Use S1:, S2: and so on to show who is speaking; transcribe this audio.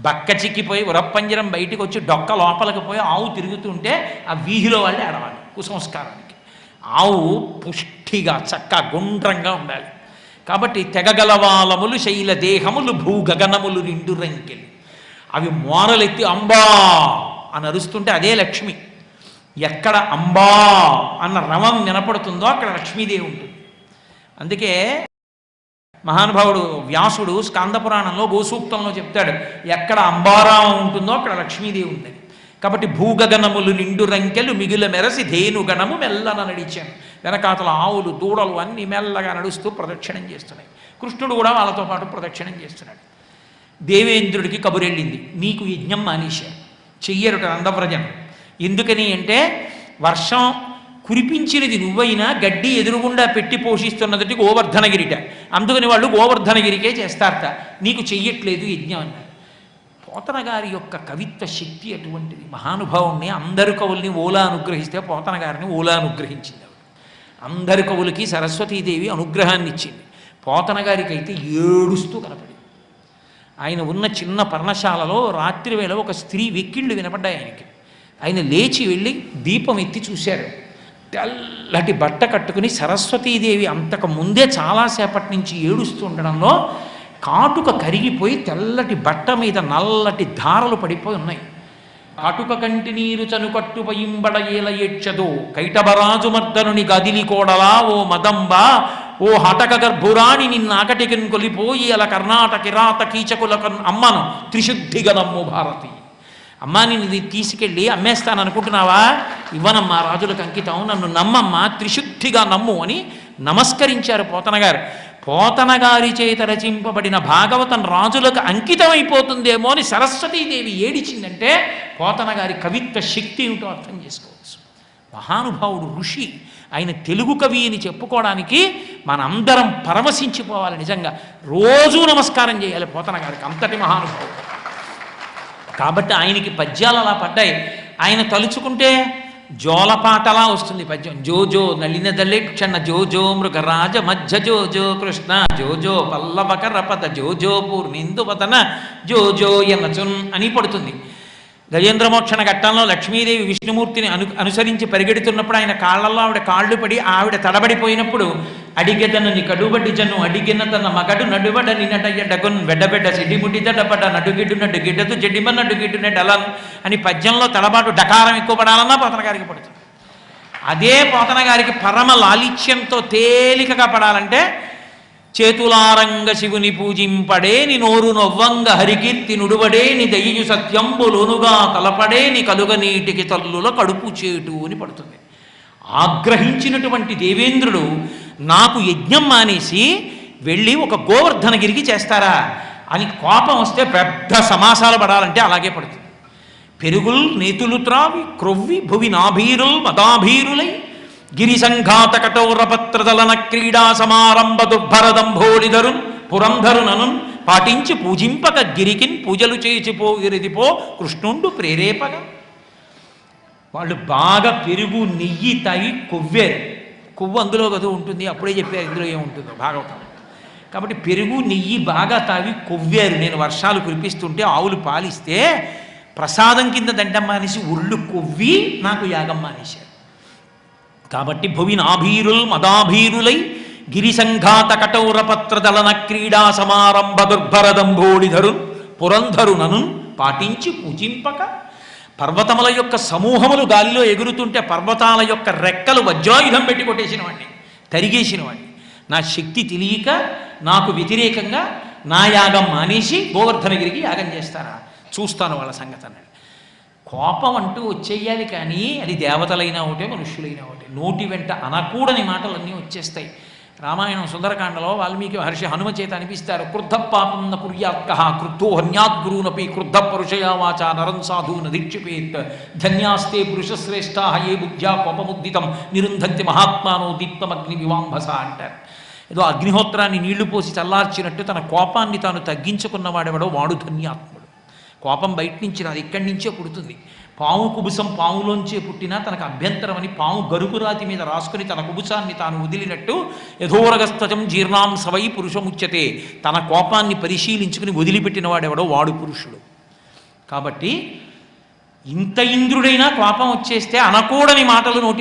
S1: బక్క చిక్కిపోయి ఉరప్పంజరం బయటికి వచ్చి డొక్క లోపలికి పోయి ఆవు తిరుగుతుంటే ఆ వీధిలో వాళ్ళే ఆడవాలి కుసంస్కారానికి. ఆవు పుష్టిగా చక్క గుండ్రంగా ఉండాలి. కాబట్టి తెగగలవాలములు శైల దేహములు భూగగనములు నిండు రంకెలు. అవి మోరలెత్తి అంబా అని అరుస్తుంటే అదే లక్ష్మి. ఎక్కడ అంబా అన్న రవం వినపడుతుందో అక్కడ లక్ష్మీదేవి ఉంటుంది. అందుకే మహానుభావుడు వ్యాసుడు స్కాంద పురాణంలో గోసూక్తంలో చెప్తాడు ఎక్కడ అంబారావం ఉంటుందో అక్కడ లక్ష్మీదేవి ఉంది కాబట్టి భూగగణములు నిండు రంకెలు మిగిలి మెరసి ధేనుగణము మెల్లన నడిచాను వెనకాతల ఆవులు దూడలు అన్ని మెల్లగా నడుస్తూ ప్రదక్షిణం చేస్తున్నాయి. కృష్ణుడు కూడా వాళ్ళతో పాటు ప్రదక్షిణం చేస్తున్నాడు. దేవేంద్రుడికి కబురెళ్ళింది నీకు యజ్ఞం మానేశారు చెయ్యరుట నందవ్రజం. ఎందుకని అంటే వర్షం కురిపించినది నువ్వైనా గడ్డి ఎదురుగుండా పెట్టి పోషిస్తున్నదటి గోవర్ధనగిరిట. అందుకని వాళ్ళు గోవర్ధనగిరికే చేస్తారట. నీకు చెయ్యట్లేదు యజ్ఞం అన్నారు పోతన గారి యొక్క కవిత్వ శక్తి అటువంటిది మహానుభావుణ్ణి అందరు కవుల్ని ఓలా అనుగ్రహిస్తే పోతన గారిని ఓలా అనుగ్రహించింది ఆవిడ. అందరి కవులకి సరస్వతీదేవి అనుగ్రహాన్ని ఇచ్చింది పోతన గారికి అయితే ఏడుస్తూ కనపడింది. ఆయన ఉన్న చిన్న పర్ణశాలలో రాత్రి వేళ ఒక స్త్రీ వెక్కిళ్ళు వినపడ్డాయి ఆయనకి. ఆయన లేచి వెళ్ళి దీపం ఎత్తి చూశారు. తెల్లటి బట్ట కట్టుకుని సరస్వతీదేవి అంతకు ముందే చాలాసేపటి నుంచి ఏడుస్తూ ఉండడంలో కాటుక కరిగిపోయి తెల్లటి బట్ట మీద నల్లటి ధారలు పడిపోయి ఉన్నాయి. కాటుక కంటి నీరు చనుకట్టు పయింబడ ఏల ఏడ్చదు. కైటబరాజు మర్దనుని గదిలి కోడలా ఓ మదంబ ఓ హటక గర్భురాణి నిన్నాకటికిన్ కొలిపోయి అలా కర్ణాటక రాత కీచకుల అమ్మను త్రిశుద్ధి నమ్ము భారతి. అమ్మా నేను ఇది తీసుకెళ్ళి అమ్మేస్తాను అనుకుంటున్నావా ఇవ్వనమ్మా రాజులకు అంకితం నన్ను నమ్మమ్మా త్రిశుద్ధిగా నమ్ము అని నమస్కరించారు పోతనగారు. పోతనగారి చేత రచింపబడిన భాగవతం రాజులకు అంకితమైపోతుందేమో అని సరస్వతీదేవి ఏడిచిందంటే పోతనగారి కవిత్వ శక్తి ఏమిటో అర్థం చేసుకోవచ్చు. మహానుభావుడు ఋషి ఆయన తెలుగు కవి అని చెప్పుకోవడానికి మనందరం పరవశించిపోవాలి నిజంగా. రోజూ నమస్కారం చేయాలి పోతన గారికి అంతటి మహానుభావుడు. కాబట్టి ఆయనకి పద్యాలు అలా పడ్డాయి. ఆయన తలుచుకుంటే జోలపాటలా వస్తుంది పద్యం. జోజో నలిన దళిక్షణ జోజో మృగరాజ మధ్య జోజో కృష్ణ జోజో పల్లవకర పద జోజో పూర్ణిందుపతన జోజో ఎనచున్ అని పడుతుంది. గజేంద్రమోక్షణ ఘట్టంలో లక్ష్మీదేవి విష్ణుమూర్తిని అను అనుసరించి పరిగెడుతున్నప్పుడు ఆయన కాళ్ళల్లో ఆవిడ కాళ్ళు పడి ఆవిడ తడబడిపోయినప్పుడు అడిగెదనని కడుబడి జను అడిగిన తన మగడు నడుబడ నిన్నటయ్య డగున్ బెడ్డబెడ్డ సిడిముడి దడబడ్డ నడుగిడ్డు నడ్డు గిడ్డదు జడ్డిమ నడ్డు అని పద్యంలో తడబాటు డకారం ఎక్కువ పడాలన్నా పోతన గారికి పడుతుంది. అదే పోతన గారికి పరమ లాలిత్యంతో తేలికగా పడాలంటే చేతులారంగ శివుని పూజింపడేని నోరు నొవ్వంగ హరికీర్తి నుడువడేని దయ్యు సత్యంబులోనుగా కలపడేని కలుగ నీటికి తల్లుల కడుపు చేటు అని పడుతుంది. ఆగ్రహించినటువంటి దేవేంద్రుడు నాకు యజ్ఞం మానేసి వెళ్ళి ఒక గోవర్ధనగిరికి చేస్తారా? అని కోపం వస్తే పెద్ద సమాసాలు పడాలంటే అలాగే పడుతుంది. పెరుగుల్ నేతులు త్రావి క్రొవ్వి భువి నాభీరుల్ మదాభీరులై గిరి సంఘాత కఠోరపత్రదలన క్రీడా సమారంభ దుర్భరదంభోళిధరున్ పురంధరునను పాటించి పూజింపక గిరికిన్ పూజలు చేసిపో ఇరిదిపో కృష్ణుండు ప్రేరేపగా. వాళ్ళు బాగా పెరుగు నెయ్యి తాగి కొవ్వారు. కొవ్వు అందులో కదా ఉంటుంది అప్పుడే చెప్పారు ఇందులో ఏముంటుందో భాగవతం. కాబట్టి పెరుగు నెయ్యి బాగా తాగి కొవ్వారు. నేను వర్షాలు కురిపిస్తుంటే ఆవులు పాలిస్తే ప్రసాదం కింద దండం మానేసి ఒళ్ళు కొవ్వి నాకు యాగం మానేశారు కాబట్టి భువినాభీరుల్ మదాభీరులై గిరి సంఘాత కఠోరపత్రదలన క్రీడా సమారంభ దుర్భరదంభోడిధరు పురంధరునను పాటించి పూజింపక. పర్వతముల యొక్క సమూహములు గాలిలో ఎగురుతుంటే పర్వతాల యొక్క రెక్కలు వజ్రాయుధం పెట్టి కొట్టేసిన వాడిని తరిగేసిన వాడిని నా శక్తి తెలియక నాకు వ్యతిరేకంగా నా యాగం మానేసి గోవర్ధనగిరికి యాగం చేస్తారా? చూస్తాను వాళ్ళ సంగతి అన్నాడు. కోపం అంటూ వచ్చేయాలి కానీ అది దేవతలైనా ఒకటే మనుష్యులైనా ఒకటే. నోటి వెంట అనకూడని మాటలన్నీ వచ్చేస్తాయి. రామాయణం సుందరకాండలో వాల్మీకి మహర్షి హనుమ చేత అనిపిస్తారు క్రుద్ధ పాపం న కుర్యాత్క క్రుద్ధో హన్యాద్గురూనపి క్రుద్ధ పరుషయా వాచ నరం సాధూన దీక్షిపేత్ ధన్యాస్తే పురుషశ్రేష్ఠా ఏ బుద్ధ్యా కోపముద్దితం నిరుంధంతి మహాత్మానో దీప్తమగ్ని వివాంభస అంటారు. ఏదో అగ్నిహోత్రాన్ని నీళ్ళు పోసి చల్లార్చినట్టు తన కోపాన్ని తాను తగ్గించుకున్నవాడెవడో వాడు ధన్యాత్ముడు కోపం బయట నుంచి రాదు ఇక్కడి నుంచే పుడుతుంది. పాము కుబుసం పాములోంచే పుట్టినా తనకు అభ్యంతరం అని పాము గరుకురాతి మీద రాసుకుని తన కుబుసాన్ని తాను వదిలినట్టు యథోరగస్తజం జీర్ణాం సవై పురుషముచ్యతే తన కోపాన్ని పరిశీలించుకుని వదిలిపెట్టిన వాడెవడో వాడు పురుషుడు. కాబట్టి ఇంత ఇంద్రుడైనా కోపం వచ్చేస్తే అనకూడని మాటలు నోటి